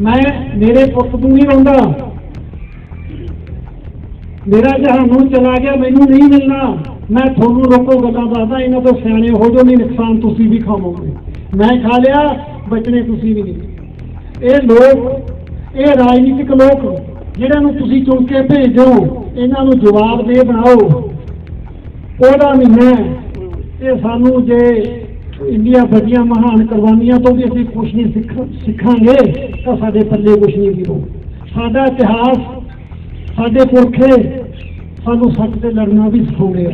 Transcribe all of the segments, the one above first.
ਮੈਂ ਮੇਰੇ ਪੁੱਤ ਨੂੰ ਨਹੀਂ ਰੋਂਦਾ। ਮੇਰਾ ਜਹਾਨੂੰ ਚਲਾ ਗਿਆ, ਮੈਨੂੰ ਨਹੀਂ ਮਿਲਣਾ। ਮੈਂ ਤੁਹਾਨੂੰ ਰੋਕੋ, ਗੱਲਾਂ ਦੱਸਦਾ, ਇਹਨਾਂ ਤੋਂ ਸਿਆਣੇ ਹੋ ਜੋ ਨਹੀਂ ਨੁਕਸਾਨ ਤੁਸੀਂ ਵੀ ਖਾਵੋਗੇ। ਮੈਂ ਖਾ ਲਿਆ, ਬਚਣੇ ਤੁਸੀਂ ਵੀ ਨਹੀਂ। ਇਹ ਲੋਕ, ਇਹ ਰਾਜਨੀਤਿਕ ਲੋਕ ਜਿਹੜਿਆਂ ਨੂੰ ਤੁਸੀਂ ਚੁਣ ਕੇ ਭੇਜੋ, ਇਹਨਾਂ ਨੂੰ ਜਵਾਬ ਦੇ ਬਣਾਓ। ਉਹਦਾ ਨਹੀਂ ਮੈਂ ਇਹ ਸਾਨੂੰ ਜੇ ਇੰਡੀਆ ਬੜੀਆਂ ਮਹਾਨ ਕੁਰਬਾਨੀਆਂ ਤੋਂ ਵੀ ਅਸੀਂ ਕੁਝ ਨਹੀਂ ਸਿੱਖ ਸਿੱਖਾਂਗੇ, ਤਾਂ ਸਾਡੇ ਪੱਲੇ ਕੁਝ ਨਹੀਂ ਵੀਰੋ ਸਾਡਾ ਇਤਿਹਾਸ, ਸਾਡੇ ਪੁਰਖੇ ਸਾਨੂੰ ਸੱਚ ਤੇ ਲੜਨਾ ਵੀ ਸਿਖਾਉਂਦੇ ਆ।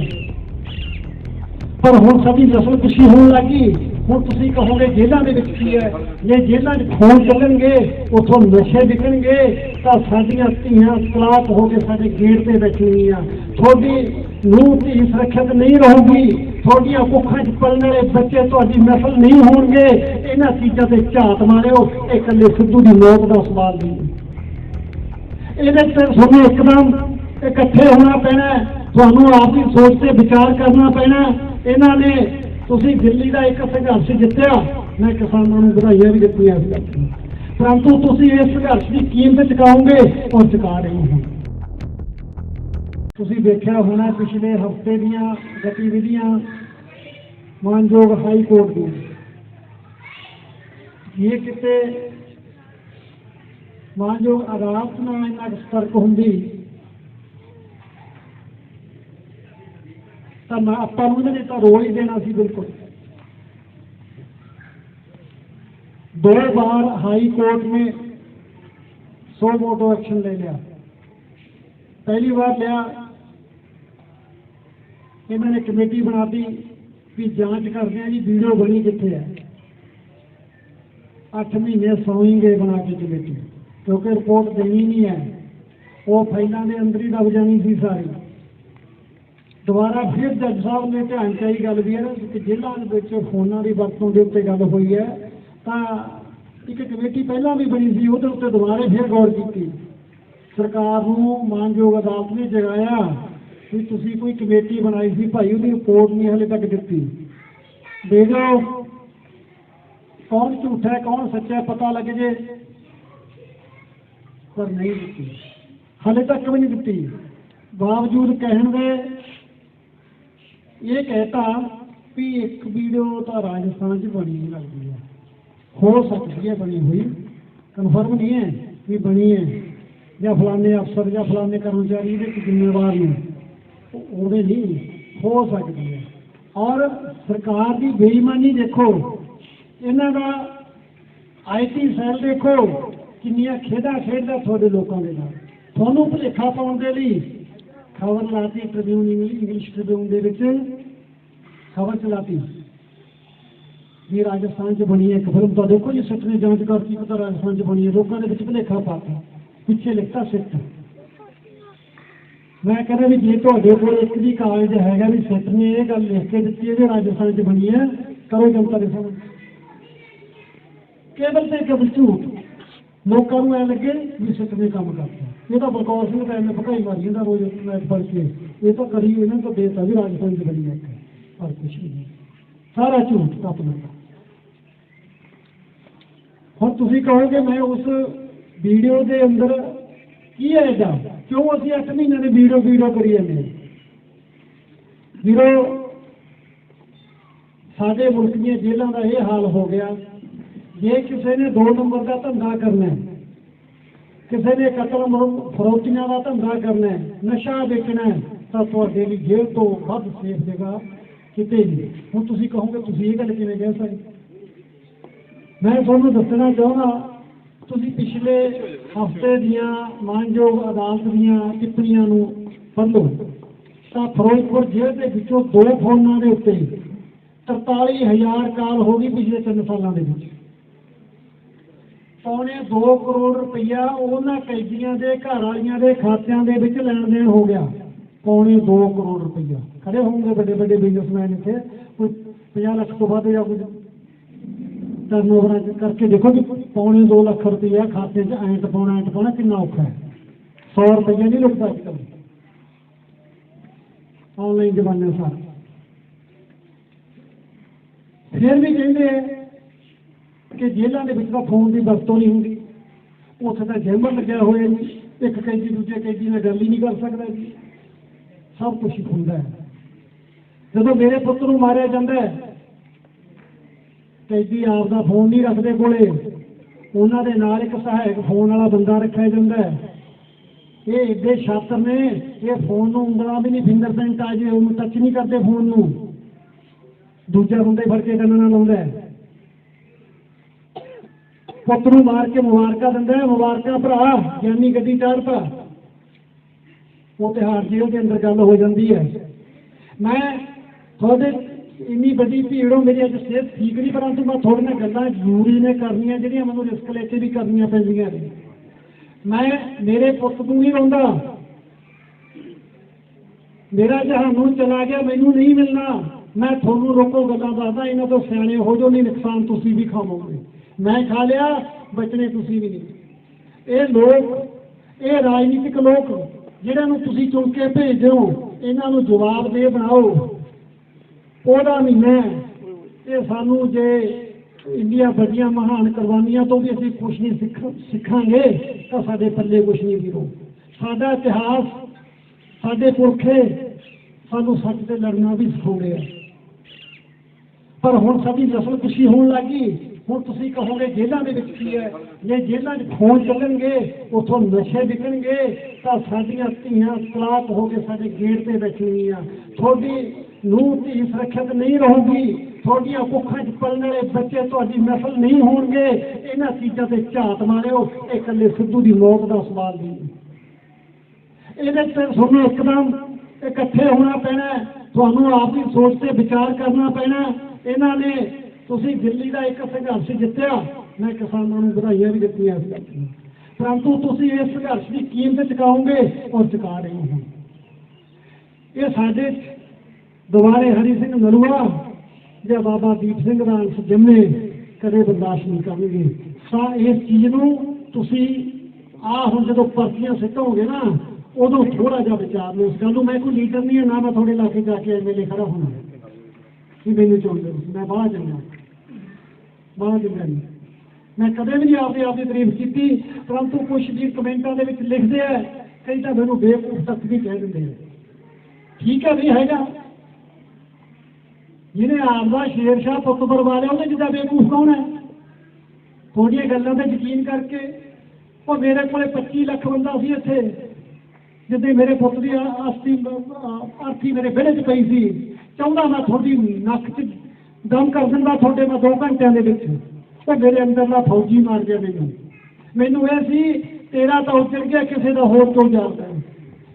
ਪਰ ਹੁਣ ਸਾਡੀ ਨਸਲ ਕੁਸ਼ੀ ਹੋਣ ਲੱਗੀ, ਹੁਣ ਤੁਸੀਂ ਕਹੋਗੇ ਜੇਲ੍ਹਾਂ ਦੇ ਵਿੱਚ ਕੀ ਹੈ? ਜੇ ਜੇਲ੍ਹਾਂ 'ਚ ਖੂਨ ਚੱਲਣਗੇ, ਉੱਥੋਂ ਨਸ਼ੇ ਵਿਕਣਗੇ, ਤਾਂ ਸਾਡੀਆਂ ਧੀਆਂ ਤਲਾਕ ਹੋ ਕੇ ਸਾਡੇ ਗੇਟ ਤੇ ਬੈਠਣਗੀਆਂ। ਤੁਹਾਡੀ ਨੂੰ ਧੀ ਸੁਰੱਖਿਅਤ ਨਹੀਂ ਰਹੂਗੀ ਤੁਹਾਡੀਆਂ ਕੁੱਖਾਂ 'ਚ ਪਲਣ ਵਾਲੇ ਬੱਚੇ ਤੁਹਾਡੀ ਨਸਲ ਨਹੀਂ ਹੋਣਗੇ। ਇਹਨਾਂ ਚੀਜ਼ਾਂ ਤੇ ਝਾਤ ਮਾਰਿਓ, ਇਹ ਇਕੱਲੇ ਸਿੱਧੂ ਦੀ ਮੌਤ ਦਾ ਸਵਾਲ ਨਹੀਂ। ਇਹਦੇ ਤੇ ਤੁਹਾਨੂੰ ਇੱਕਦਮ ਇਕੱਠੇ ਹੋਣਾ ਪੈਣਾ ਤੁਹਾਨੂੰ ਆਪ ਦੀ ਸੋਚ ਤੇ ਵਿਚਾਰ ਕਰਨਾ ਪੈਣਾ ਇਹਨਾਂ ਨੇ ਤੁਸੀਂ ਦਿੱਲੀ ਦਾ ਇੱਕ ਸੰਘਰਸ਼ ਜਿੱਤਿਆ, ਮੈਂ ਕਿਸਾਨਾਂ ਨੂੰ ਵਧਾਈਆਂ ਵੀ ਦਿੱਤੀਆਂ ਇਸ ਗੱਲ ਪਰੰਤੂ ਤੁਸੀਂ ਇਸ ਸੰਘਰਸ਼ ਦੀ ਕੀਮਤ ਚੁਕਾਓਗੇ ਔਰ ਚੁਕਾ ਰਹੇ ਹੋ। ਤੁਸੀਂ ਦੇਖਿਆ ਹੋਣਾ ਪਿਛਲੇ ਹਫਤੇ ਦੀਆਂ ਗਤੀਵਿਧੀਆਂ ਮਾਨਯੋਗ ਹਾਈ ਕੋਰਟ ਦੀਆਂ ਇਹ ਕਿਤੇ ਮਾਨਯੋਗ ਅਦਾਲਤ ਨਾਲ ਇੰਨਾ ਕੁ ਸਤਰਕ ਹੁੰਦੀ ਤਾਂ ਮੈਂ ਆਪਾਂ ਨੂੰ ਇਹਦੇ ਤਾਂ ਰੋਲ ਹੀ ਦੇਣਾ ਸੀ ਬਿਲਕੁਲ दो बार हाई कोर्ट में सो मोटो एक्शन ले लिया पहली बार लिया ਇਹਨਾਂ ਨੇ ਕਮੇਟੀ ਬਣਾਤੀ ਵੀ ਜਾਂਚ ਕਰਦੇ ਆ ਜੀ, ਵੀਡੀਓ ਬਣੀ ਕਿੱਥੇ ਹੈ 8 ਮਹੀਨੇ ਸੌਂਗੇ ਬਣਾ ਕੇ ਕਮੇਟੀ। ਕਿਉਂਕਿ ਰਿਪੋਰਟ ਦੇਣੀ ਨਹੀਂ ਹੈ। ਉਹ ਫਾਈਲਾਂ ਦੇ ਅੰਦਰ ਹੀ ਦਬ ਜਾਣੀ ਸੀ ਸਾਰੀ। ਦੁਬਾਰਾ ਫਿਰ ਜੱਜ ਸਾਹਿਬ ਨੇ ਧਿਆਨ ਚ ਆਈ ਗੱਲ ਵੀ ਹੈ ਨਾ, ਕਿ ਜ਼ਿਲ੍ਹਾ ਦੇ ਵਿੱਚ ਫੋਨਾਂ ਦੀ ਵਰਤੋਂ ਦੇ ਉੱਤੇ ਗੱਲ ਹੋਈ ਹੈ, ਤਾਂ ਇੱਕ ਕਮੇਟੀ ਪਹਿਲਾਂ ਵੀ ਬਣੀ ਸੀ, ਉਹਦੇ ਉੱਤੇ ਦੁਬਾਰਾ ਫਿਰ ਗੌਰ ਕੀਤੀ। ਸਰਕਾਰ ਨੂੰ ਮਾਨਯੋਗ ਅਦਾਲਤ ਨੇ ਜਗਾਇਆ। ਵੀ ਤੁਸੀਂ ਕੋਈ ਕਮੇਟੀ ਬਣਾਈ ਸੀ, ਭਾਈ ਉਹਦੀ ਰਿਪੋਰਟ ਨਹੀਂ ਹਲੇ ਤੱਕ ਦਿੱਤੀ। ਦੇ ਦਿਓ ਕੌਣ ਝੂਠਾ ਹੈ, ਕੌਣ ਸੱਚਾ ਹੈ, ਪਤਾ ਲੱਗ ਜੇ। ਪਰ ਨਹੀਂ ਦਿੱਤੀ। ਹਲੇ ਤੱਕ ਵੀ ਨਹੀਂ ਦਿੱਤੀ। ਬਾਵਜੂਦ ਕਹਿਣ ਦੇ ਇਹ ਕਹਿਤਾ ਵੀ ਇੱਕ ਵੀਡੀਓ ਤਾਂ ਰਾਜਸਥਾਨ 'ਚ ਬਣੀ ਨਹੀਂ ਲੱਗਦੀ ਹੈ। ਹੋ ਸਕਦੀ ਹੈ ਬਣੀ ਹੋਈ। ਕਨਫਰਮ ਨਹੀਂ ਹੈ ਵੀ ਬਣੀ ਹੈ। ਜਾਂ ਫਲਾਣੇ ਅਫਸਰ ਜਾਂ ਫਲਾਣੇ ਕਰਮਚਾਰੀ ਦੇ ਜ਼ਿੰਮੇਵਾਰ ਨੇ। ਉਹ- ਉਹਦੇ ਨਹੀਂ ਹੋ ਸਕਦੀ ਹੈ। ਔਰ ਸਰਕਾਰ ਦੀ ਬੇਈਮਾਨੀ ਦੇਖੋ, ਇਹਨਾਂ ਦਾ ਆਈਟੀ ਸੈੱਲ ਦੇਖੋ, ਕਿੰਨੀਆਂ ਖੇਡਾਂ ਖੇਡਦਾ ਤੁਹਾਡੇ ਲੋਕਾਂ ਦੇ ਨਾਲ। ਤੁਹਾਨੂੰ ਭੁਲੇਖਾ ਪਾਉਣ ਦੇ ਲਈ ਖਬਰ ਲਾਤੀ ਟ੍ਰਿਬਿਊਨ ਇੰਗਲਿਸ਼ ਟ੍ਰਿਬਿਊਨ ਦੇ ਵਿੱਚ ਖਬਰ ਚਲਾਤੀ। ਵੀ ਰਾਜਸਥਾਨ 'ਚ ਬਣੀ ਹੈ ਇੱਕ ਫਿਲਮ ਤਾਂ ਦੇਖੋ ਜੀ ਸਿੱਟ ਨੇ ਜਾਂਚ ਕਰਤੀ ਪਤਾ ਰਾਜਸਥਾਨ 'ਚ ਬਣੀ ਹੈ। ਲੋਕਾਂ ਦੇ ਵਿੱਚ ਭੁਲੇਖਾ ਪਾਤਾ। ਪਿੱਛੇ ਲਿਖਤਾ ਸਿੱਟ ਮੈਂ ਕਹਿੰਦਾ ਵੀ ਜੇ ਤੁਹਾਡੇ ਕੋਲ ਇੱਕ ਵੀ ਕਾਗਜ਼ ਹੈਗਾ ਵੀ ਸਿੱਟ ਨੇ ਇਹ ਗੱਲ ਲਿਖ ਕੇ ਦਿੱਤੀ ਹੈ ਰਾਜਸਥਾਨ 'ਚ ਬਣੀ ਹੈ, ਕਰੋ ਜਨਤਾ ਦੇ ਸਾਹਮਣੇ। ਕੇਵਲ ਤੇ ਕੇਵਲ ਝੂਠ। ਲੋਕਾਂ ਨੂੰ ਐ ਲੱਗੇ ਵੀ ਸਿੱਟ ਨੇ ਕੰਮ ਕਰਤਾ। ਇਹ ਤਾਂ ਬਲਕੌਰ ਸਿੰਘ ਤਾਂ ਐਵੇਂ ਭਕਾਈ ਮਾਰੀ ਜਾਂਦਾ ਰੋਜ਼ ਮੈਚ ਪੜ੍ਹ ਕੇ। ਇਹ ਤਾਂ ਕਰੀ ਇਹਨਾਂ ਤੋਂ ਦੇਤਾ ਵੀ ਰਾਜਸਥਾਨ 'ਚ ਬਣੀ ਹੈ ਪਰ ਕੁਛ ਨਹੀਂ। ਸਾਰਾ ਝੂਠ ਤੱਪ ਲੱਗਾ ਹੁਣ ਤੁਸੀਂ ਕਹੋਗੇ ਮੈਂ ਉਸ ਵੀਡੀਓ ਦੇ ਅੰਦਰ ਕੀ ਹੈ ਇਹਦਾ? ਕਿਉਂ ਅਸੀਂ 8 ਮਹੀਨੇ ਦੀ ਵੀਡੀਓ ਵੀਡੀਓ ਕਰੀ ਜਾਂਦੇ ਹਾਂ? ਵੀਰੋ, ਸਾਡੇ ਮੁਲਕ ਦੀਆਂ ਜੇਲ੍ਹਾਂ ਦਾ ਇਹ ਹਾਲ ਹੋ ਗਿਆ। ਜੇ ਕਿਸੇ ਨੇ ਦੋ ਨੰਬਰ ਦਾ ਧੰਦਾ ਕਰਨਾ ਹੈ, ਕਿਸੇ ਨੇ ਕਤਲ ਫਰੋਤੀਆਂ ਦਾ ਧੰਦਾ ਕਰਨਾ ਹੈ, ਨਸ਼ਾ ਵੇਚਣਾ ਹੈ, ਤਾਂ ਤੁਹਾਡੇ ਲਈ ਜੇਲ੍ਹ ਤੋਂ ਵੱਧ ਸੇਫ ਜਗ੍ਹਾ ਕਿਤੇ ਨਹੀਂ। ਹੁਣ ਤੁਸੀਂ ਕਹੋਗੇ ਤੁਸੀਂ ਇਹ ਗੱਲ ਕਿਵੇਂ ਕਹਿ ਸਕਦੇ? ਮੈਂ ਤੁਹਾਨੂੰ ਦੱਸਣਾ ਚਾਹੁੰਦਾ ਤੁਸੀਂ ਪਿਛਲੇ ਹਫ਼ਤੇ ਦੀਆਂ ਮਾਨਯੋਗ ਅਦਾਲਤ ਦੀਆਂ ਟਿੱਪਣੀਆਂ ਨੂੰ ਪੜ੍ਹੋ ਤਾਂ ਫਿਰੋਜ਼ਪੁਰ ਜੇਲ੍ਹ ਦੇ ਵਿੱਚੋਂ ਦੋ ਫੋਨਾਂ ਦੇ ਉੱਤੇ 43000 ਕਾਲ ਹੋ ਗਈ ਪਿਛਲੇ 3 ਸਾਲਾਂ ਦੇ ਵਿੱਚ। ਪੌਣੇ 2 ਕਰੋੜ ਰੁਪਈਆ ਉਹਨਾਂ ਕੈਦੀਆਂ ਦੇ, ਘਰ ਵਾਲੀਆਂ ਦੇ ਖਾਤਿਆਂ ਦੇ ਵਿੱਚ ਲੈਣ ਦੇਣ ਹੋ ਗਿਆ। ਪੌਣੇ 2 ਕਰੋੜ ਰੁਪਈਆ। ਖੜੇ ਹੋਣਗੇ ਵੱਡੇ ਵੱਡੇ ਬਿਜ਼ਨਸਮੈਨ ਇੱਥੇ। ਕੋਈ 50 ਲੱਖ ਤੋਂ ਵੱਧ ਜਾਂ ਕੁਝ ਟਰਨਓਵਰ ਕਰਕੇ ਦੇਖੋ ਕਿ ਪੌਣੇ 2 ਲੱਖ ਰੁਪਈਆ ਖਾਤੇ 'ਚ ਐਂਟ ਪਾਉਣਾ ਐਂਟ ਪਾਉਣਾ, ਕਿੰਨਾ ਔਖਾ ਹੈ। 100 ਰੁਪਈਆ ਨਹੀਂ ਲੁਕਦਾ ਅੱਜ ਕੱਲ੍ਹ। ਆਨਲਾਈਨ ਜ਼ਮਾਨੇ ਸਾਰ। ਫਿਰ ਵੀ ਕਹਿੰਦੇ ਕਿ ਜੇਲ੍ਹਾਂ ਦੇ ਵਿੱਚ ਤਾਂ ਫੋਨ ਦੀ ਵਰਤੋਂ ਨਹੀਂ ਹੁੰਦੀ। ਉੱਥੇ ਤਾਂ ਜੈਮਰ ਲੱਗਿਆ ਹੋਇਆ ਜੀ। ਇੱਕ ਕੈਦੀ ਦੂਜੇ ਕੈਦੀ ਨਾਲ ਗੱਲ ਹੀ ਨਹੀਂ ਕਰ ਸਕਦਾ ਜੀ। ਸਭ ਕੁਝ ਹੁੰਦਾ ਹੈ। ਜਦੋਂ ਮੇਰੇ ਪੁੱਤ ਨੂੰ ਮਾਰਿਆ ਜਾਂਦਾ ਹੈ ਕੈਦੀ ਆਪ ਦਾ ਫੋਨ ਨਹੀਂ ਰੱਖਦੇ ਕੋਲੇ। ਉਹਨਾਂ ਦੇ ਨਾਲ ਇੱਕ ਸਹਾਇਕ ਫੋਨ ਵਾਲਾ ਬੰਦਾ ਰੱਖਿਆ ਜਾਂਦਾ ਹੈ। ਇਹ ਏਡੇ ਛਾਤਰ ਨੇ, ਇਹ ਫੋਨ ਨੂੰ ਉਂਗਲਾਂ ਵੀ ਨਹੀਂ ਫਿੰਗਰਪ੍ਰਿੰਟ ਆ ਜੇ, ਉਹਨੂੰ ਟੱਚ ਨਹੀਂ ਕਰਦੇ ਫੋਨ ਨੂੰ। ਦੂਜਾ ਬੰਦੇ ਫੜ ਕੇ ਕੰਨਾਂ ਨਾਲ ਲਾਉਂਦਾ ਪੁੱਤ ਨੂੰ ਮਾਰ ਕੇ ਮੁਬਾਰਕਾਂ ਦਿੰਦਾ ਹੈ। ਮੁਬਾਰਕਾਂ ਭਰਾ, ਗਿਆਨੀ ਗੱਡੀ ਚਾੜਤਾ ਉਹ ਤਿਹਾੜ ਜੇਲ੍ਹ ਦੇ ਅੰਦਰ ਗੱਲ ਹੋ ਜਾਂਦੀ ਹੈ। ਮੈਂ ਤੁਹਾਡੇ ਇੰਨੀ ਵੱਡੀ ਭੀੜ ਹੋ ਮੇਰੀ ਅੱਜ ਸਿਹਤ ਠੀਕ ਨਹੀਂ, ਪਰੰਤੂ ਮੈਂ ਤੁਹਾਡੇ ਨਾਲ ਗੱਲਾਂ ਜ਼ਰੂਰੀ ਨੇ ਕਰਨੀਆਂ, ਜਿਹੜੀਆਂ ਮੈਨੂੰ ਰਿਸਕ ਲੈ ਕੇ ਵੀ ਕਰਨੀਆਂ ਪੈਂਦੀਆਂ ਨੇ। ਮੈਂ, ਮੇਰੇ ਪੁੱਤ ਨੂੰ ਨਹੀਂ ਰੋਂਦਾ। ਮੇਰਾ ਜਹਾਨੂੰ ਚਲਾ ਗਿਆ, ਮੈਨੂੰ ਨਹੀਂ ਮਿਲਣਾ। ਮੈਂ ਤੁਹਾਨੂੰ ਰੋਕੋ ਗੱਲਾਂ ਦੱਸਦਾ, ਇਹਨਾਂ ਤੋਂ ਸਿਆਣੇ ਹੋ ਜੋ ਨਹੀਂ ਨੁਕਸਾਨ ਤੁਸੀਂ ਵੀ ਖਾਵੋਗੇ। ਮੈਂ ਖਾ ਲਿਆ, ਬਚਣੇ ਤੁਸੀਂ ਵੀ ਨਹੀਂ। ਇਹ ਲੋਕ, ਇਹ ਰਾਜਨੀਤਿਕ ਲੋਕ, ਜਿਹਨਾਂ ਨੂੰ ਤੁਸੀਂ ਚੁਣ ਕੇ ਭੇਜਦੇ ਹੋ ਇਹਨਾਂ ਨੂੰ ਜਵਾਬ ਦੇ ਬਣਾਓ। ਉਹਦਾ ਮਹੀਨਾ ਇਹ ਸਾਨੂੰ ਜੇ ਇੰਡੀਆ ਵੱਡੀਆਂ ਮਹਾਨ ਕੁਰਬਾਨੀਆਂ ਤੋਂ ਵੀ ਅਸੀਂ ਕੁਝ ਨਹੀਂ ਸਿੱਖ, ਸਿੱਖਾਂਗੇ, ਤਾਂ ਸਾਡੇ ਪੱਲੇ ਕੁਝ ਨਹੀਂ ਵੀਰੋ ਸਾਡਾ ਇਤਿਹਾਸ, ਸਾਡੇ ਪੁਰਖੇ ਸਾਨੂੰ ਸੱਚ ਤੇ ਲੜਨਾ ਵੀ ਸਿਖਾਉਂਦੇ ਆ। ਪਰ ਹੁਣ ਸਾਡੀ ਨਸਲ ਖੁਸ਼ੀ ਹੋਣ ਲੱਗੀ ਹੁਣ ਤੁਸੀਂ ਕਹੋਗੇ, ਜੇਲ੍ਹਾਂ ਦੇ ਵਿੱਚ ਕੀ ਹੈ? ਜੇ ਜੇਲ੍ਹਾਂ 'ਚ ਫੋਨ ਚੱਲਣਗੇ, ਉੱਥੋਂ ਨਸ਼ੇ ਵਿਕਣਗੇ, ਤਾਂ ਸਾਡੀਆਂ ਧੀਆਂ ਤਲਾਕ ਹੋ ਕੇ ਸਾਡੇ ਗੇਟ ਤੇ ਬੈਠਣਗੀਆਂ। ਤੁਹਾਡੀ ਨੂੰ ਧੀ ਸੁਰੱਖਿਅਤ ਨਹੀਂ ਰਹੂਗੀ। ਤੁਹਾਡੀਆਂ ਕੁੱਖਾਂ 'ਚ ਪਲਣ ਵਾਲੇ ਬੱਚੇ ਤੁਹਾਡੀ ਨਸਲ ਨਹੀਂ ਹੋਣਗੇ। ਇਹਨਾਂ ਚੀਜ਼ਾਂ ਤੇ ਝਾਤ ਮਾਰਿਓ। ਇਹ ਇਕੱਲੇ ਸਿੱਧੂ ਦੀ ਮੌਤ ਦਾ ਸਵਾਲ ਨਹੀਂ। ਇਹਦੇ ਤੇ ਤੁਹਾਨੂੰ ਇੱਕਦਮ ਇਕੱਠੇ ਹੋਣਾ ਪੈਣਾ ਤੁਹਾਨੂੰ ਆਪ ਦੀ ਸੋਚ ਤੇ ਵਿਚਾਰ ਕਰਨਾ ਪੈਣਾ ਇਹਨਾਂ ਨੇ ਤੁਸੀਂ ਦਿੱਲੀ ਦਾ ਇੱਕ ਸੰਘਰਸ਼ ਜਿੱਤਿਆ। ਮੈਂ ਕਿਸਾਨਾਂ ਨੂੰ ਵਧਾਈਆਂ ਵੀ ਦਿੱਤੀਆਂ ਇਸ ਗੱਲ ਦੀਆਂ। ਪਰੰਤੂ ਤੁਸੀਂ ਇਸ ਸੰਘਰਸ਼ ਦੀ ਕੀਮਤ ਚੁਕਾਓਗੇ ਔਰ ਚੁਕਾ ਰਹੇ ਹੋ। ਇਹ ਸਾਡੇ ਦੁਆਰੇ ਹਰੀ ਸਿੰਘ ਨਰੂਆ ਜਾਂ ਬਾਬਾ ਦੀਪ ਸਿੰਘ ਦਾ ਅੰਸ਼ ਜੰਮੇ ਕਦੇ ਬਰਦਾਸ਼ਤ ਨਹੀਂ ਕਰਨਗੇ। ਸਾ ਇਸ ਚੀਜ਼ ਨੂੰ ਤੁਸੀਂ ਆ ਹੁਣ ਜਦੋਂ ਪਰਚੀਆਂ ਸਿੱਟੋਗੇ ਨਾ, ਉਦੋਂ ਥੋੜਾ ਜਿਹਾ ਵਿਚਾਰ ਲਓ। ਇਸ ਗੱਲ ਨੂੰ ਮੈਂ ਕੋਈ ਲੀਡਰ ਨਹੀਂ ਹਾਂ, ਨਾ ਮੈਂ ਤੁਹਾਡੇ ਇਲਾਕੇ ਜਾ ਕੇ ਐਮਐਲਏ ਖੜਾ ਹੋਣਾ। ਕਿ ਮੈਨੂੰ ਚੁਣਦੇ ਹੋ। ਮੈਂ ਬਾਹਰ ਚੰਗਾ ਬਾਹਰ ਚੰਗਾ ਨਹੀਂ ਮੈਂ ਕਦੇ ਵੀ ਨਹੀਂ ਆਪਦੀ ਆਪਦੀ ਤਾਰੀਫ ਕੀਤੀ, ਪਰੰਤੂ ਕੁਝ ਵੀ ਕਮੈਂਟਾਂ ਦੇ ਵਿੱਚ ਲਿਖਦੇ ਆ, ਕਈ ਤਾਂ ਮੈਨੂੰ ਬੇਵਕੂਫ ਤੱਕ ਵੀ ਕਹਿ ਦਿੰਦੇ ਆ। ਠੀਕ ਹੈ, ਨਹੀਂ ਹੈਗਾ। ਜਿਹਨੇ ਆਪਦਾ ਸ਼ੇਰ ਸ਼ਾਹ ਪੁੱਤ ਬਰਵਾ ਹੈ ਉਹਦੇ ਜਿੱਦਾਂ ਬੇਕੂਫ ਕੌਣ ਹੈ? ਤੁਹਾਡੀਆਂ ਗੱਲਾਂ ਤੇ ਯਕੀਨ ਕਰਕੇ ਉਹ ਮੇਰੇ ਕੋਲੇ 25 ਲੱਖ ਬੰਦਾ ਸੀ ਇੱਥੇ, ਜਿੱਦੇ ਮੇਰੇ ਪੁੱਤ ਦੀ ਆ- ਅਸਥੀ ਅਰਥੀ ਮੇਰੇ ਵਿਹੜੇ 'ਚ ਪਈ ਸੀ। ਚਾਹੁੰਦਾ ਮੈਂ ਤੁਹਾਡੀ ਨੱਕ 'ਚ ਦਮ ਕਰ ਦਿੰਦਾ ਤੁਹਾਡੇ ਮੈਂ 2 ਘੰਟਿਆਂ ਦੇ ਵਿੱਚ। ਉਹ ਮੇਰੇ ਅੰਦਰਲਾ ਫੌਜੀ ਮਾਰ ਗਿਆ ਮੈਨੂੰ। ਮੈਨੂੰ ਇਹ ਸੀ, ਤੇਰਾ ਤਾਂ ਉੱਜੜ ਗਿਆ, ਕਿਸੇ ਦਾ ਹੋਰ ਤੋਂ ਜਾਂਦਾ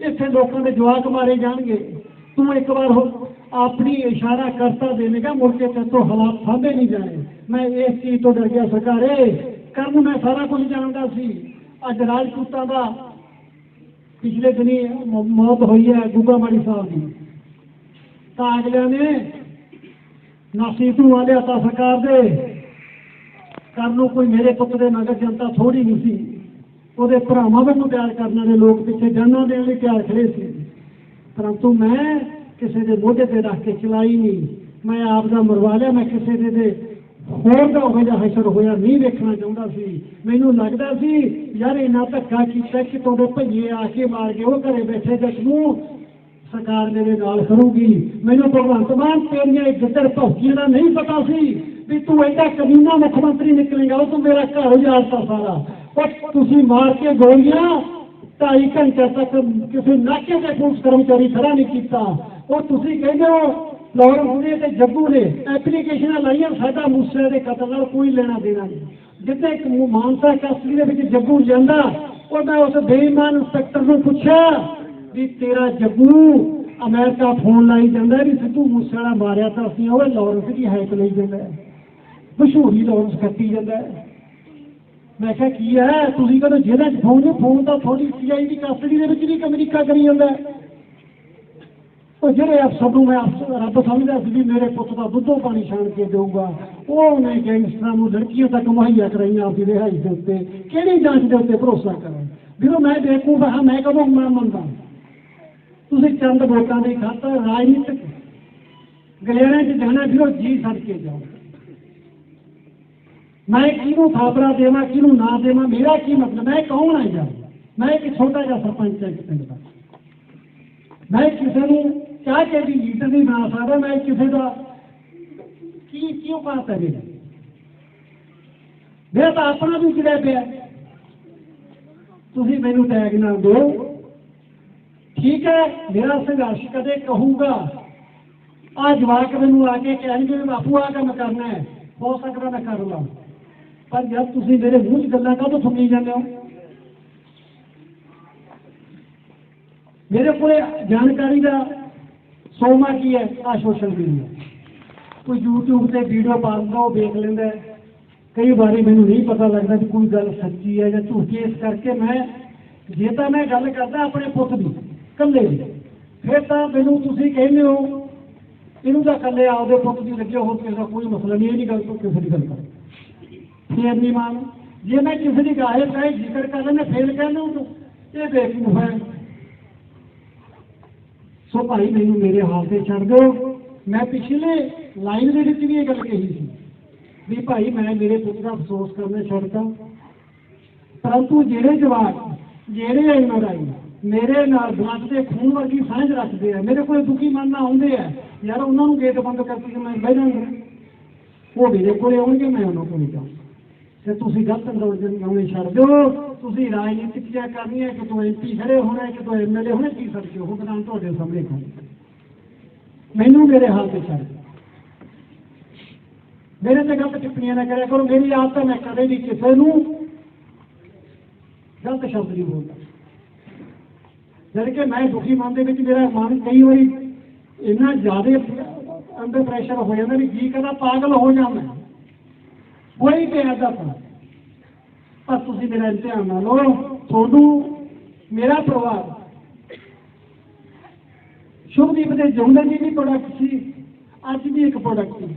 ਇੱਥੇ ਲੋਕਾਂ ਦੇ ਜਵਾਕ ਮਾਰੇ ਜਾਣਗੇ। ਤੂੰ ਇੱਕ ਵਾਰ ਹੋ ਆਪਣੀ ਇਸ਼ਾਰਾ ਕਰਤਾ ਦੇਵੇਗਾ, ਮੁੜ ਕੇ ਤੇ ਹਾਲਾਤ ਸਾਂਭੇ ਨਹੀਂ ਜਾਣੇ। ਮੈਂ ਇਸ ਚੀਜ਼ ਤੋਂ ਡਰ ਗਿਆ ਸਰਕਾਰੇ। ਕਰਨ ਮੈਂ ਸਾਰਾ ਕੁਝ ਜਾਣਦਾ ਸੀ। ਅੱਜ ਰਾਜਪੂਤਾਂ ਦਾ ਪਿਛਲੇ ਦਿਨੀ ਮੌਤ ਹੋਈ ਹੈ ਗੁੱਗਾ ਮਾੜੀ ਸਾਹਿਬ ਦੀ। ਤਾਂ ਅਗਲਿਆਂ ਨੇ ਨਾਸੀ ਤੂੰ ਵਾਲਿਆ ਤਾਂ ਸਰਕਾਰ ਦੇ। ਕਰਨ ਨੂੰ ਕੋਈ ਮੇਰੇ ਪੁੱਤ ਦੇ ਨਗਰ ਜਨਤਾ ਥੋੜੀ ਨਹੀਂ ਸੀ। ਉਹਦੇ ਭਰਾਵਾਂ ਨੂੰ ਪਿਆਰ ਕਰਨ ਵਾਲੇ ਲੋਕ ਪਿੱਛੇ ਜਾਨਾਂ ਦੇਣ ਲਈ ਤਿਆਰ ਖੜੇ ਸੀ। ਪਰੰਤੂ ਮੈਂ ਕਿਸੇ ਦੇ ਮੋਢੇ ਤੇ ਰੱਖ ਕੇ ਚਲਾਈ ਨਹੀਂ ਮੈਂ ਆਪ ਦਾ ਮਰਵਾ ਲਿਆ, ਮੈਂ ਕਿਸੇ ਦੇ ਦੇ ਹੋਰ ਦਾ ਹੋਵੇ ਜਾਂ ਹਸ਼ਰ ਹੋਇਆ ਨਹੀਂ ਵੇਖਣਾ ਚਾਹੁੰਦਾ ਸੀ। ਮੈਨੂੰ ਲੱਗਦਾ ਸੀ, ਯਾਰ ਇਹਨਾਂ ਧੱਕਾ ਕੀਤਾ ਕਿ ਤੁਹਾਡੇ ਭਈਏ ਆ ਕੇ ਮਾਰ ਕੇ ਉਹ ਘਰੇ ਬੈਠੇ ਜਸਮੂ ਸਰਕਾਰ ਮੇਰੇ ਨਾਲ ਖੜੂਗੀ। ਮੈਨੂੰ ਭਗਵੰਤ ਮਾਨ ਤੇਰੀਆਂ ਇਹ ਗਿੱਦੜ ਭੌਕੀਆਂ ਦਾ ਨਹੀਂ ਪਤਾ ਸੀ ਵੀ ਤੂੰ ਐਡਾ ਕਮੀਨਾ ਮੁੱਖ ਮੰਤਰੀ ਨਿਕਲੇਗਾ, ਉਹ ਤੂੰ ਮੇਰਾ ਘਰ ਉਜਾੜਤਾ ਸਾਰਾ। ਉਹ ਤੁਸੀਂ ਮਾਰ ਕੇ ਗੋਲੀਆਂ ਢਾਈ ਘੰਟੇ ਤੱਕ ਕਿਸੇ ਨਾਕੇ ਤੇ ਪੁਲਿਸ ਕਰਮਚਾਰੀ ਖੜਾ ਨਹੀਂ ਕੀਤਾ। ਉਹ ਤੁਸੀਂ ਕਹਿੰਦੇ ਹੋ, ਲਾਹੌਰ ਤੇ ਜੱਗੂ ਨੇ ਐਪਲੀਕੇਸ਼ਨਾਂ ਲਾਈਆਂ, ਸਾਡਾ ਮੂਸੇ ਦੇ ਕਤਲ ਨਾਲ ਕੋਈ ਲੈਣਾ ਦੇਣਾ ਨਹੀਂ। ਜਿੱਥੇ ਇੱਕ ਮਾਨਸਾ ਕਸਟਡੀ ਦੇ ਵਿੱਚ ਜੱਗੂ ਜਾਂਦਾ ਉਹ ਮੈਂ ਉਸ ਬੇਈਮਾਨ ਇੰਸਪੈਕਟਰ ਨੂੰ ਪੁੱਛਿਆ ਵੀ ਤੇਰਾ ਜੱਗੂ ਅਮਰੀਕਾ ਫੋਨ ਲਾਈ ਜਾਂਦਾ ਵੀ ਸਿੱਧੂ ਮੂਸੇਵਾਲਾ ਮਾਰਿਆ ਤਾਂ ਅਸੀਂ ਉਹ ਲਾਹੌਰ ਦੀ ਹਾਈਟ ਲਈ ਜਾਂਦਾ ਮਸ਼ਹੂਰੀ ਲਾਹੌਰ ਕੱਟੀ ਜਾਂਦਾ ਮੈਂ ਕਿਹਾ, ਕੀ ਹੈ? ਤੁਸੀਂ ਕਹਿੰਦੇ ਜਿਹਨਾਂ 'ਚ ਫੋਨ ਫੋਨ ਤਾਂ ਤੁਹਾਡੀ ਸੀਆਈ ਦੀ ਕਸਟਡੀ ਦੇ ਵਿੱਚ ਵੀ ਅਮਰੀਕਾ ਕਰੀ ਜਾਂਦਾ ਉਹ ਜਿਹੜੇ ਅਫਸਰ ਨੂੰ ਮੈਂ ਰੱਬ ਸਮਝਦਾ ਸੀ ਵੀ ਮੇਰੇ ਪੁੱਤ ਦਾ ਦੁੱਧੋ ਪਾਣੀ ਛਾਣ ਕੇ ਦੇਊਗਾ, ਉਹ ਉਹਨੇ ਗੈਂਗਸਟਰਾਂ ਨੂੰ ਲੜਕੀਆਂ ਤੱਕ ਮੁਹੱਈਆ ਕਰਾਈਆਂ ਆਪਦੀ ਰਿਹਾਈ ਦੇ ਉੱਤੇ। ਕਿਹੜੀ ਜਾਂਚ ਦੇ ਉੱਤੇ ਭਰੋਸਾ ਕਰਾਂ ਜਦੋਂ ਮੈਂ ਬੇਵਕੂਫ ਹਾਂ, ਮੈਂ ਕਦੋਂ ਮੈਂ ਮੰਨਦਾ? ਤੁਸੀਂ ਚੰਦ ਵੋਟਾਂ ਦੀ ਖਾਤਰ ਰਾਜਨੀਤਿਕ ਗਲੇਰਿਆਂ 'ਚ ਜਾਣਾ ਫਿਰ ਜੀ ਛੱਡ ਕੇ ਜਾਓ। ਮੈਂ ਕਿਹਨੂੰ ਖਾਬਰਾ ਦੇਵਾਂ, ਕਿਹਨੂੰ ਨਾ ਦੇਵਾਂ, ਮੇਰਾ ਕੀ ਮਤਲਬ? ਮੈਂ ਕੌਣ ਆ ਯਾਰ? ਮੈਂ ਇੱਕ ਛੋਟਾ ਜਿਹਾ ਸਰਪੰਚ ਹਾਂ ਇੱਕ ਪਿੰਡ ਦਾ। ਮੈਂ ਕਿਸੇ ਨੂੰ ਚਾਹ ਕੇ ਵੀ ਲੀਡਰ ਨਹੀਂ ਬਣਾ ਸਕਦਾ, ਮੈਂ ਕਿਸੇ ਦਾ ਕੀ ਕਿਉਂ ਪਾਤਾ ਮੇਰਾ ਮੇਰਾ ਤਾਂ ਆਪਣਾ ਵੀ ਕਿਹੜਾ ਪਿਆ। ਤੁਸੀਂ ਮੈਨੂੰ ਟੈਗ ਨਾ ਦਿਓ। ਠੀਕ ਹੈ, ਮੇਰਾ ਸੰਘਰਸ਼ ਕਦੇ ਕਹੂਗਾ। ਆ ਜਵਾਕ ਮੈਨੂੰ ਆ ਕੇ ਕਹਿਣਗੇ ਵੀ ਬਾਪੂ, ਆ ਕੰਮ ਕਰਨਾ ਹੈ। ਹੋ ਸਕਦਾ ਮੈਂ ਕਰ ਲਾਂ। ਪਰ ਜਦ ਤੁਸੀਂ ਮੇਰੇ ਮੂੰਹ 'ਚ ਗੱਲਾਂ ਕਾਹਤੋਂ ਸੁਣੀ ਜਾਂਦੇ ਹੋ ਮੇਰੇ ਕੋਲੇ ਜਾਣਕਾਰੀ ਦਾ ਸੋਮਾ ਕੀ ਹੈ? ਆ ਸੋਸ਼ਲ ਮੀਡੀਆ ਕੋਈ YouTube ਤੇ ਵੀਡੀਓ ਪਾ ਦਿੰਦਾ, ਉਹ ਵੇਖ ਲੈਂਦਾ ਕਈ ਵਾਰੀ ਮੈਨੂੰ ਨਹੀਂ ਪਤਾ ਲੱਗਦਾ ਕਿ ਕੋਈ ਗੱਲ ਸੱਚੀ ਹੈ ਜਾਂ ਝੂਠੀ, ਇਸ ਕਰਕੇ ਮੈਂ, ਜੇ ਤਾਂ ਮੈਂ ਗੱਲ ਕਰਦਾ ਆਪਣੇ ਪੁੱਤ ਦੀ, ਇਕੱਲੇ ਦੀ, ਫਿਰ ਤਾਂ ਮੈਨੂੰ ਤੁਸੀਂ ਕਹਿੰਦੇ ਹੋ, ਇਹਨੂੰ ਤਾਂ ਇਕੱਲੇ ਆਪਦੇ ਪੁੱਤ ਦੀ ਲੱਗੇ ਹੋਰ ਕਿਸੇ ਦਾ ਕੋਈ ਮਸਲਾ ਨਹੀਂ, ਇਹ ਨਹੀਂ ਗੱਲ ਤੋਂ ਕਿਸੇ ਦੀ ਗੱਲ ਕਰ ਫੇਰ ਨਹੀਂ ਮਾਨ ਜੇ ਮੈਂ ਕਿਸੇ ਦੀ ਗਾਏ ਕਾਏ ਜ਼ਿਕਰ ਕਰ ਲੈਣਾ ਫੇਰ ਕਹਿੰਦਾ ਉਹ ਇਹ ਬੇਵਕੂਫ ਹੈ। ਸੋ ਭਾਈ, ਮੈਨੂੰ ਮੇਰੇ ਹਾਲ ਤੇ ਛੱਡ ਦਿਓ। ਮੈਂ ਪਿਛਲੇ ਲਾਈਨ ਦੇ ਵਿੱਚ ਵੀ ਇਹ ਗੱਲ ਕਹੀ ਸੀ ਵੀ ਭਾਈ, ਮੈਂ ਮੇਰੇ ਪੁੱਤ ਦਾ ਅਫਸੋਸ ਕਰਨਾ ਛੱਡਦਾ ਪਰੰਤੂ ਜਿਹੜੇ ਜਵਾਕ, ਜਿਹੜੇ ਐਨਆਰਆਈ ਮੇਰੇ ਨਾਲ ਬਲੱਡ ਦੇ ਖੂਨ ਵਰਗੀ ਸਾਂਝ ਰੱਖਦੇ ਆ, ਮੇਰੇ ਕੋਲ ਦੁਖੀ ਮਨ ਨਾਲ ਆਉਂਦੇ ਆ, ਯਾਰ ਉਹਨਾਂ ਨੂੰ ਗੇਟ ਬੰਦ ਕਰਕੇ ਕਿ ਮੈਂ ਬਹਿ ਜਾਵਾਂਗਾ ਉਹ ਮੇਰੇ ਕੋਲੇ ਆਉਣਗੇ, ਮੈਂ ਉਹਨਾਂ ਕੋਲ ਜਾਊਂ ਤੇ ਤੁਸੀਂ ਗਲਤ ਅੰਦੋਲਨ ਲਾਉਣੇ ਛੱਡ ਦਿਓ। ਤੁਸੀਂ ਰਾਜਨੀਤਿਕ ਕਿਆ ਕਰਨੀ ਹੈ ਕਿ ਤੂੰ ਐਮਪੀ ਖੜੇ ਹੋਣਾ ਹੈ ਕਿ ਤੂੰ ਐਮਐਲਏ ਹੋਣਾ ਕੀ ਸਕਦੇ ਹੋ? ਬਣਾ ਤੁਹਾਡੇ ਸਾਹਮਣੇ ਕਰ ਮੈਨੂੰ ਮੇਰੇ ਹਾਲ ਤੇ ਛੱਡ ਮੇਰੇ ਤੇ ਗਲਤ ਟਿੱਪਣੀਆਂ ਨਾ ਕਰਿਆ ਕਰੋ। ਮੇਰੀ ਆਦਤ ਹੈ ਮੈਂ ਕਦੇ ਵੀ ਕਿਸੇ ਨੂੰ ਗਲਤ ਸ਼ਬਦ ਨਹੀਂ ਬੋਲਦਾ। ਜਦ ਕਿ ਮੈਂ ਦੁਖੀ ਮਨ ਦੇ ਵਿੱਚ ਮੇਰਾ ਮਨ ਕਈ ਵਾਰੀ ਇੰਨਾ ਜ਼ਿਆਦਾ ਅੰਦਰ ਪ੍ਰੈਸ਼ਰ ਹੋ ਜਾਂਦਾ ਵੀ ਜੀ ਕਹਿੰਦਾ ਪਾਗਲ ਹੋ ਜਾਂਦਾ ਕੋਈ ਪਿਆਰ ਦਾ ਪਰ ਤੁਸੀਂ ਮੇਰਾ ਇਮਤਿਹਾਨ ਨਾ ਲਓ। ਤੁਹਾਨੂੰ ਮੇਰਾ ਪਰਿਵਾਰ, ਸ਼ੁਭਦੀਪ ਦੇ ਜਿਉਂਦੇ ਦੀ ਵੀ ਪ੍ਰੋਡਕਟ ਸੀ। ਅੱਜ ਵੀ ਇੱਕ ਪ੍ਰੋਡਕਟ ਸੀ।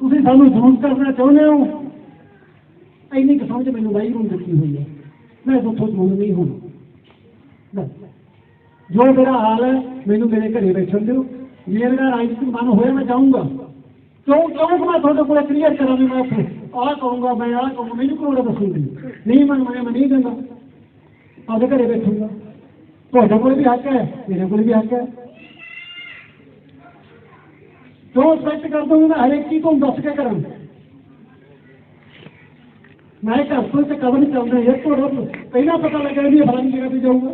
ਤੁਸੀਂ ਸਾਨੂੰ ਯੂਜ਼ ਕਰਨਾ ਚਾਹੁੰਦੇ ਹੋ? ਇੰਨੀ ਕੁ ਸਮਝ ਮੈਨੂੰ ਵਾਹਿਗੁਰੂ ਨੇ ਦਿੱਤੀ ਹੋਈ ਹੈ। ਮੈਂ ਉੱਥੋਂ ਦੂਰ ਨਹੀਂ ਹੁਣ। ਜੋ ਮੇਰਾ ਹਾਲ ਹੈ, ਮੈਨੂੰ ਮੇਰੇ ਘਰੇ ਬੈਠਣ ਦਿਓ। ਜੇ ਮੇਰਾ ਰਾਜਨੀਤਿਕ ਮਨ ਹੋਇਆ, ਮੈਂ ਜਾਊਂਗਾ। ਕਿਉਂ ਕਿਉਂ ਕਿ ਮੈਂ ਤੁਹਾਡੇ ਕੋਲ ਕਲੀਅਰ ਕਰਾਂ ਮੈਂ ਉੱਥੇ ਆਹ ਕਹੂੰਗਾ ਮੈਂ ਆਹ ਕਹੂੰਗਾ ਮੈਨੂੰ ਕੋਲ ਦੱਸੂਗੀ ਨਹੀਂ। ਮਨ ਮੈਂ ਮੈਂ ਨਹੀਂ ਦਿੰਦਾ। ਆਪਦੇ ਘਰੇ ਬੈਠੂੰਗਾ। ਤੁਹਾਡੇ ਕੋਲ ਵੀ ਹੱਕ ਹੈ, ਮੇਰੇ ਕੋਲ ਵੀ ਹੱਕ ਹੈ। ਕਿਉਂ ਸਪੈਕਟ ਕਰ ਦੂੰਗਾ ਮੈਂ ਹਰੇਕ ਚੀਜ਼ ਤੁਹਾਨੂੰ ਦੱਸ ਕੇ ਕਰਾਂ। ਮੈਂ ਘਰ ਤੋਂ ਤੇ ਕਦਮ ਚੱਲਦਾ ਯਾਰ ਤੁਹਾਡਾ ਪਹਿਲਾਂ ਪਤਾ ਲੱਗਿਆ ਵੀ ਇਹ ਫਲਾਣੀ ਜਗ੍ਹਾ ਤੇ ਜਾਊਗਾ।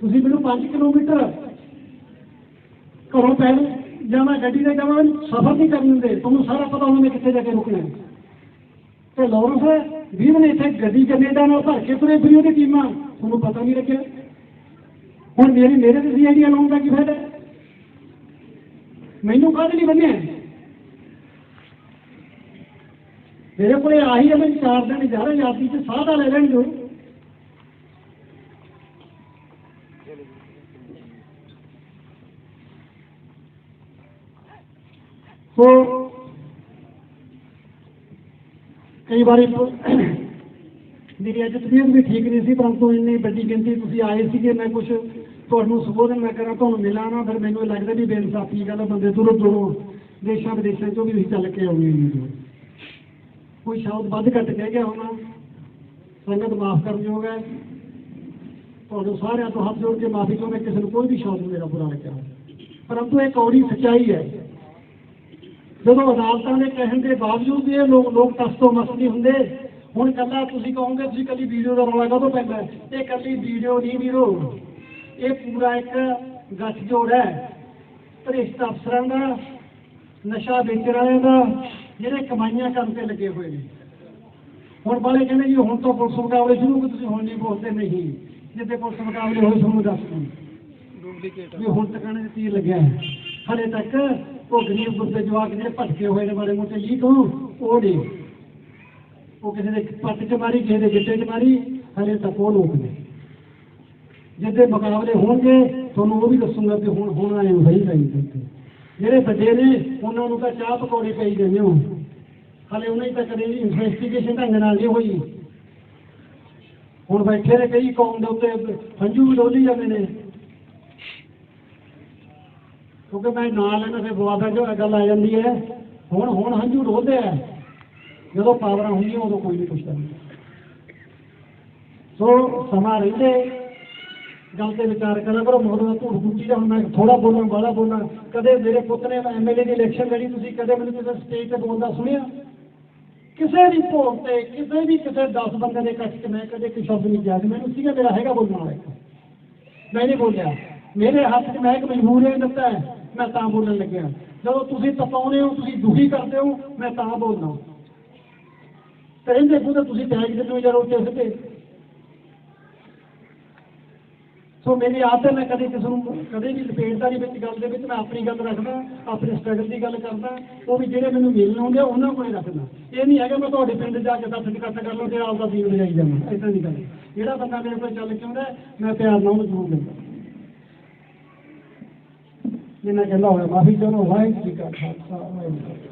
ਤੁਸੀਂ ਮੈਨੂੰ 5 ਕਿਲੋਮੀਟਰ ਘਰੋਂ ਪੈਰ ਜਾਂ ਗੱਡੀ ਤੇ ਜਾਵਾਂ ਸਫ਼ਰ ਨਹੀਂ ਕਰਨ ਦਿੰਦੇ। ਤੁਹਾਨੂੰ ਸਾਰਾ ਪਤਾ ਹੋਣਾ ਮੈਂ ਕਿੱਥੇ ਜਾ ਕੇ ਰੁਕਣਾ ਹੈ। ਤੇ ਲੋਰੈਂਸ, ਵੀਰ ਨੇ ਇੱਥੇ ਗੱਡੀ ਕੈਨੇਡਾ ਨਾਲ ਭਰ ਕੇ ਤੁਰੇ ਫਿਰੀ ਉਹਦੀ ਟੀਮਾਂ। ਤੁਹਾਨੂੰ ਪਤਾ ਨਹੀਂ ਲੱਗਿਆ। ਹੁਣ ਮੇਰੀ, ਮੇਰੇ ਤੇ ਸੀਆਈਡੀਆਂ ਲਾਉਣ ਦਾ ਕੀ ਫਾਇਦਾ? ਮੈਨੂੰ ਕਾਹਦੇ ਲਈ ਬੰਨਿਆ? ਮੇਰੇ ਕੋਲੇ ਆਹੀ ਹੈ ਮੈਂ ਚਾਰ ਦਿਨ ਜਾ ਰਿਹਾ, ਯਾਦੀ ਚ ਸਾਹ ਦਾ ਲੈ ਲੈਣ ਜੋ ਸੋ ਕਈ ਵਾਰੀ ਪ- ਮੇਰੀ ਅੱਜ ਤਬੀਅਤ ਵੀ ਠੀਕ ਨਹੀਂ ਸੀ ਪਰੰਤੂ ਇੰਨੀ ਵੱਡੀ ਗਿਣਤੀ ਤੁਸੀਂ ਆਏ ਸੀਗੇ ਮੈਂ ਕੁਝ ਤੁਹਾਨੂੰ ਸੰਬੋਧਨ ਮੈਂ ਕਰਾਂ ਤੁਹਾਨੂੰ ਮਿਲਾਂ ਨਾ ਫਿਰ ਮੈਨੂੰ ਇਹ ਲੱਗਦਾ ਵੀ ਬੇਇਨਸਾਫੀ ਗੱਲ ਹੈ, ਬੰਦੇ ਦੂਰੋਂ ਦੂਰੋਂ ਦੇਸ਼ਾਂ ਵਿਦੇਸ਼ਾਂ ਚੋਂ ਵੀ ਅਸੀਂ ਚੱਲ ਕੇ ਆਉਣੇ ਨੇ ਕੋਈ ਸ਼ਬਦ ਵੱਧ ਘੱਟ ਕਹਿ ਗਿਆ ਹੋਣਾ ਸੰਗਤ ਮਾਫ ਕਰਨ ਯੋਗ ਹੈ ਤੁਹਾਨੂੰ ਸਾਰਿਆਂ ਤੋਂ ਹੱਥ ਜੋੜ ਕੇ ਮਾਫੀ ਚਾਹੁੰਦਾ ਕਿਸੇ ਨੂੰ ਕੋਈ ਵੀ ਸ਼ਬਦ ਮੇਰਾ ਬੁਰਾ ਲੱਗਿਆ ਹੋਵੇ। ਪਰੰਤੂ ਇਹ ਕੌੜੀ ਸੱਚਾਈ ਹੈ ਜਦੋਂ ਅਦਾਲਤਾਂ ਦੇ ਕਹਿਣ ਦੇ ਬਾਵਜੂਦ ਵੀ ਇਹ ਲੋਕ ਲੋਕ ਤਸ ਮਸ ਨਹੀਂ ਹੁੰਦੇ, ਹੁਣ ਕੱਲਾ ਤੁਸੀਂ ਕਹੋਗੇ, ਤੁਸੀਂ ਕੱਲੀ ਵੀਡੀਓ ਦਾ ਰੌਲਾ ਕਾਹਤੋਂ ਪੈਂਦਾ? ਇਹ ਕੱਲੀ ਵੀਡੀਓ ਨਹੀਂ ਵੀਰੋ। ਇਹ ਪੂਰਾ ਇੱਕ ਗੱਠਜੋੜ ਹੈ। ਭ੍ਰਿਸ਼ਟ ਅਫਸਰਾਂ ਦਾ, ਨਸ਼ਾ ਵੇਚਣ ਵਾਲਿਆਂ ਦਾ, ਜਿਹੜੇ ਕਮਾਈਆਂ ਕਰਨ ਤੇ ਲੱਗੇ ਹੋਏ ਨੇ। ਹੁਣ ਬਾਲੇ ਕਹਿੰਦੇ ਜੀ, ਹੁਣ ਤੋਂ ਪੁਲਿਸ ਮੁਕਾਬਲੇ ਸ਼ੁਰੂ ਕਿ ਤੁਸੀਂ ਹੁਣ ਨਹੀਂ ਬੋਲਦੇ ਨਹੀਂ। ਜਿੱਦੇ ਪੁਲਿਸ ਮੁਕਾਬਲੇ ਹੋਏ, ਤੁਹਾਨੂੰ ਦੱਸ ਦੂੰ। ਵੀ ਹੁਣ ਟਿਕਾਣੇ ਤੇ ਤੀਰ ਲੱਗਿਆ ਹੈ। ਹਲੇ ਤੱਕ ਉਹ ਗਰੀਬ ਗੁਰਦੇ ਜਵਾਕ ਜਿਹੜੇ ਭਟਕੇ ਹੋਏ ਨੇ ਬਾਰੇ ਮੋਟੇ, ਲੀਕ ਹੋ ਉਹ ਨਹੀਂ। ਉਹ ਕਿਸੇ ਦੇ ਪੱਟ ਚ ਮਾਰੀ, ਕਿਸੇ ਦੇ ਗਿੱਟੇ ਚ ਮਾਰੀ, ਹਲੇ ਤੱਕ ਉਹ ਲੋਕ ਨੇ। ਜਿੱਦੇ ਮੁਕਾਬਲੇ ਹੋਣਗੇ, ਤੁਹਾਨੂੰ ਉਹ ਵੀ ਦੱਸੂਗਾ ਕਿ ਹੁਣ ਹੁਣ ਆਏ ਹੋ ਸਹੀ ਸਹੀ ਤੇ। ਜਿਹੜੇ ਵੱਡੇ ਨੇ, ਉਹਨਾਂ ਨੂੰ ਤਾਂ ਚਾਹ ਪਕੌੜੇ ਪਈ ਜਾਂਦੇ ਹੋ ਹਲੇ ਉਹਨਾਂ ਦੀ ਤਾਂ ਕਦੇ ਇਨਵੈਸਟੀਗੇਸ਼ਨ ਢੰਗ ਨਾਲ ਨਹੀਂ ਹੋਈ। ਹੁਣ ਬੈਠੇ ਨੇ ਕਈ ਕੌਮ ਦੇ ਉੱਤੇ ਹੰਝੂ ਵੀ ਡੋਲੀ ਜਾਂਦੇ ਨੇ। ਕਿਉਂਕਿ ਮੈਂ ਨਾਲ ਲੈਣਾ ਫਿਰ ਬਵਾਦਾ ਜੋ ਗੱਲ ਆ ਜਾਂਦੀ ਹੈ, ਹੁਣ ਹੁਣ ਹੰਝੂ ਡੋਲਦੇ ਆ। ਜਦੋਂ ਪਾਵਰਾਂ ਹੁੰਦੀਆਂ ਉਦੋਂ ਕੋਈ ਨਹੀਂ ਪੁੱਛਦਾ। ਸੋ ਸਮਾਂ ਰਹਿੰਦੇ, ਗੱਲ ਤੇ ਵਿਚਾਰ ਕਰਿਆ ਕਰੋ ਮੋਹਰ ਝੂਠ ਬੁੱਟੀ ਦਾ ਹੁਣ ਮੈਂ ਥੋੜਾ ਬੋਲਾਂ ਬਾਲਾ ਬੋਲਾਂ। ਕਦੇ ਮੇਰੇ ਪੁੱਤ ਨੇ ਐਮਐਲਏ ਦੀ ਇਲੈਕਸ਼ਨ ਲੜੀ ਤੁਸੀਂ, ਕਦੇ ਮੈਨੂੰ ਕਿਸੇ ਸਟੇਜ ਤੇ ਬੋਲਦਾ ਸੁਣਿਆ? ਕਿਸੇ ਵੀ ਭੋਗ ਤੇ, ਕਿਸੇ ਵੀ ਕਿਸੇ 10 ਬੰਦੇ ਦੇ ਇਕੱਠ 'ਚ ਮੈਂ ਕਦੇ ਕੋਈ ਸ਼ਬਦ ਨਹੀਂ ਕਿਹਾ ਮੈਨੂੰ ਸੀਗਾ ਮੇਰਾ ਹੈਗਾ ਬੋਲਣ ਵਾਲਾ ਇੱਕ। ਮੈਂ ਨਹੀਂ ਬੋਲਿਆ। ਮੇਰੇ ਹੱਥ 'ਚ ਮੈਂ ਇੱਕ ਮਜਬੂਰ ਹੈ ਦਿੱਤਾ ਹੈ। ਮੈਂ ਤਾਂ ਬੋਲਣ ਲੱਗਿਆ। ਜਦੋਂ ਤੁਸੀਂ ਤਪਾਉਨੇ ਹੋ, ਤੁਸੀਂ ਦੁਖੀ ਕਰਦੇ ਹੋ, ਮੈਂ ਤਾਂ ਬੋਲਦਾ। ਕਹਿੰਦੇ ਬੁੱਧ ਤੁਸੀਂ ਟੈਗ ਦਿੰਦੇ ਹੋ ਜਦੋਂ ਉੱਤੇ ਸਿੱਧੇ ਸੋ ਮੇਰੀ ਆਦਤ ਹੈ, ਮੈਂ ਕਦੇ ਕਿਸੇ ਨੂੰ, ਕਦੇ ਵੀ ਲਪੇਟਦਾ ਨਹੀਂ ਵਿੱਚ ਗੱਲ ਦੇ ਵਿੱਚ, ਮੈਂ ਆਪਣੀ ਗੱਲ ਰੱਖਦਾ, ਆਪਣੇ ਸਟਰਗਲ ਦੀ ਗੱਲ ਕਰਦਾ। ਉਹ ਵੀ ਜਿਹੜੇ ਮੈਨੂੰ ਮਿਲਣ ਆਉਂਦੇ ਆ, ਉਹਨਾਂ ਕੋਲੇ ਰੱਖਦਾ। ਇਹ ਨਹੀਂ ਹੈਗਾ ਮੈਂ ਤੁਹਾਡੇ ਪਿੰਡ ਜਾ ਕੇ ਦੱਸ ਇਕੱਠ ਕਰ ਲਓ ਤੇ ਆਪਦਾ ਸੀਨ ਵਜਾਈ ਜਾਵਾਂ। ਇਦਾਂ ਨਹੀਂ ਗੱਲ ਜਿਹੜਾ ਬੰਦਾ ਮੇਰੇ ਕੋਲ ਚੱਲ ਕੇ ਆਉਂਦਾ ਮੈਂ ਪਿਆਰ ਨਾਲ ਉਹਨੂੰ ਜ਼ਰੂਰ ਦਿੰਦਾ ਜਿੰਨਾ ਕਹਿੰਦਾ ਹੋਇਆ ਮਾਫੀ ਚਾਹੋ ਵਾਹਿਗੁਰੂ ਜੀ ਕਾ ਖਾਲਸਾ ਵਾਹਿਗੁਰੂ